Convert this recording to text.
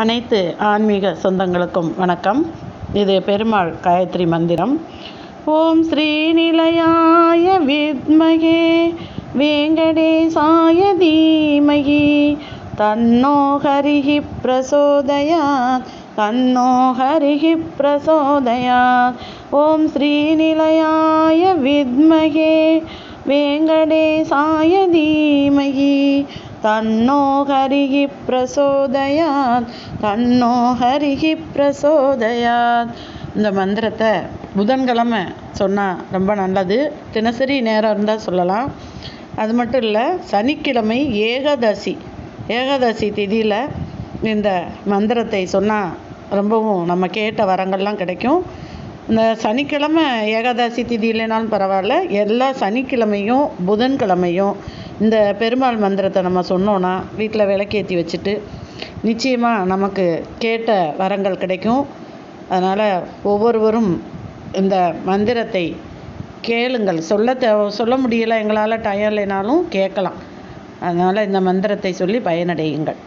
அனைத்து ஆன்மீக சொந்தங்களுக்கும் வணக்கம். இது பெருமாள் காயத்ரி மந்திரம். ஓம் ஸ்ரீநிலையாய வித்மகே வேங்கடேசாய தீமகி தன்னோ ஹரிஹி பிரசோதயாத் தன்னோ ஹரிஹி பிரசோதயாத். ஓம் ஸ்ரீநிலையாய வித்மகே வேங்கடேசாய தீ தன்னோ ஹரிகி பிரசோதயாத் தன்னோ ஹரிஹி பிரசோதயாத். இந்த மந்திரத்தை புதன்கிழமை சொன்னால் ரொம்ப நல்லது. தினசரி நேரம் இருந்தால் சொல்லலாம். அது மட்டும் இல்லை சனிக்கிழமை ஏகாதசி ஏகாதசி திதியில் இந்த மந்திரத்தை சொன்னால் ரொம்பவும் நம்ம கேட்ட வரங்கள்லாம் கிடைக்கும். இந்த சனிக்கிழமை ஏகாதசி திதி இல்லைனாலும் பரவாயில்ல. எல்லா சனிக்கிழமையும் புதன்கிழமையும் இந்த பெருமாள் மந்திரத்தை நம்ம சொன்னோன்னா வீட்டில் விளக்கேற்றி வச்சுட்டு நிச்சயமாக நமக்கு கேட்ட வரங்கள் கிடைக்கும். அதனால் ஒவ்வொருவரும் இந்த மந்திரத்தை கேளுங்கள். சொல்ல தே சொல்ல முடியலை எங்களால் டயம் இல்லைனாலும் கேட்கலாம். அதனால் இந்த மந்திரத்தை சொல்லி பயனடையுங்கள்.